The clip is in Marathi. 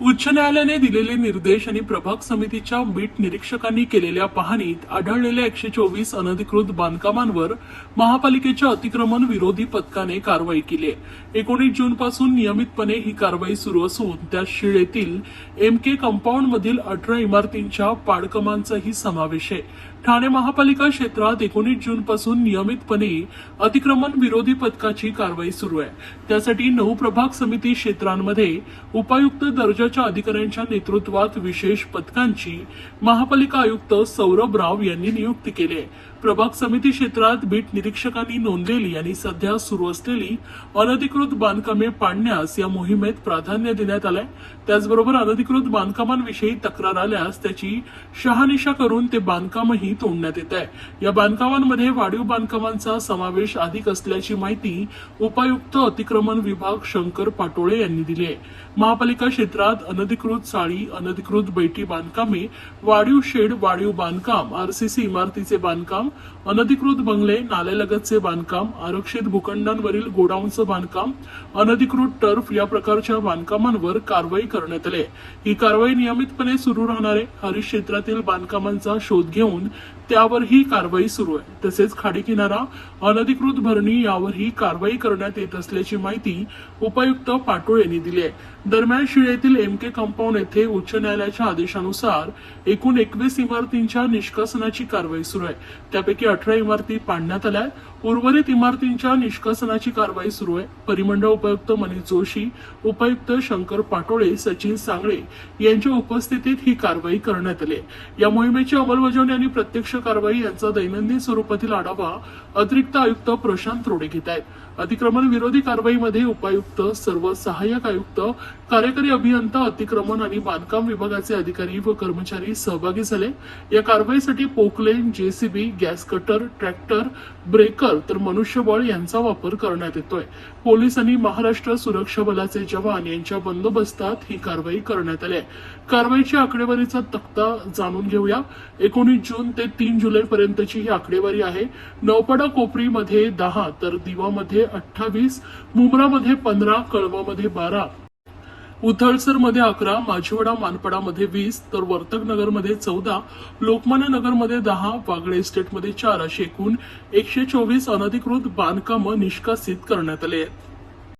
उच्च न्यायालयाने दिलेले निर्देश आणि प्रभाग समितीच्या बीट निरीक्षकांनी केलेल्या पाहणीत आढळलेल्या एकशे चोवीस अनधिकृत बांधकामांवर महापालिकेच्या अतिक्रमण विरोधी पथकाने कारवाई केली. एकोणीस जून पासून नियमितपणे ही कारवाई सुरू असून त्या शिळेतील एम के कंपाऊंड मधील अठरा इमारतींच्या पाडकमांचाही समावेश आहे. ठाणे महापालिका क्षेत्रात एकोणीस जून पासून नियमितपणे अतिक्रमण विरोधी पथकाची कारवाई सुरू आहे. त्यासाठी नऊ प्रभाग समिती क्षेत्रांमध्ये उपायुक्त दर्जाच्या अधिकाऱ्यांच्या नेतृत्वात विशेष पथकांची महापालिका आयुक्त सौरभ राव यांनी नियुक्ती केली आहे. प्रभाग समिती क्षेत्रात बीट निरीक्षकांनी नोंदलेली आणि सध्या सुरू असलेली अनधिकृत बांधकामे पाडण्यास या मोहिमेत प्राधान्य देण्यात आलंय. त्याचबरोबर अनधिकृत बांधकामांविषयी तक्रार आल्यास त्याची शहानिशा करून ते बांधकामही तोडण्यात येत आहे. या बांधकामांमध्ये वाढीव बांधकामांचा समावेश अधिक असल्याची माहिती उपायुक्त अतिक्रमण विभाग शंकर पाटोळे यांनी दिली आहे. महापालिका क्षेत्रात अनधिकृत चाळी अनधिकृत बैठी बांधकामे वाढीव शेड वाढीव बांधकाम आरसीसी इमारतीचे बांधकाम अनधिकृत बंगले नालेलगतचे बांधकाम आरक्षित भूखंडांवरील गोडाऊनचं बांधकाम अनधिकृत टर्फ या प्रकारच्या बांधकामांवर कारवाई करण्यात आली. ही कारवाई नियमितपणे सुरू राहणारे हरित क्षेत्रातील बांधकामांचा शोध घेऊन त्यावर ही कारवाई सुरू आहे. तसेच खाडी किनारा अनधिकृत भरणी यावर ही कारवाई करण्यात येत असल्याची माहिती उपायुक्त पाटोळ यांनी दिली आहे. दरम्यान शिळेतील एम के कंपाऊंड येथे उच्च न्यायालयाच्या आदेशानुसार एकूण एकवीस इमारतींच्या निष्कासनाची कारवाई सुरू आहे. त्यापैकी अठरा इमारती पाडण्यात आल्या उर्वरित इमारतींच्या निष्कासनाची कारवाई सुरू आहे. परिमंडळ उपायुक्त मनीष जोशी उपायुक्त शंकर पाटोळे सचिन सांगळे यांच्या उपस्थितीत ही कारवाई करण्यात आली या मोहिमेची अंमलबजावणी आणि प्रत्यक्ष कारवाई यांचा दैनंदिन स्वरूपातील आढावा अतिरिक्त आयुक्त प्रशांत रोडे घेत आहेत. अतिक्रमण विरोधी कारवाईमध्ये उपायुक्त सर्व सहाय्यक आयुक्त कार्यकारी अभियंता अतिक्रमण आणि बांधकाम विभागाचे अधिकारी व कर्मचारी सहभागी झाले. या कारवाईसाठी Poclain JCB gas cutter tractor breaker तर मनुष्यबळ यांचा वापर करण्यात येतोय. पोलीस आणि महाराष्ट्र सुरक्षा बलाचे जवान यांच्या बंदोबस्तात ही कारवाई करण्यात आली आहे. कारवाईच्या आकडेवारीचा तक्ता जाणून घेऊया. एकोणीस जून ते तीन जुलै पर्यंतची ही आकडेवारी आहे. नौपाडा कोपरीमध्ये दहा तर दिवामध्ये अठ्ठावीस मुंब्रामध्ये पंधरा कळवामध्ये बारा. उथळसरमध्ये अकरा माझीवडा मानपडामध्ये वीस तर वर्तक नगरमध्ये चौदा लोकमान्य नगरमध्ये दहा वागळे इस्टेटमध्ये चार अशी एकूण एकशे चोवीस अनधिकृत बांधकामं निष्कासित करण्यात आले आहेत.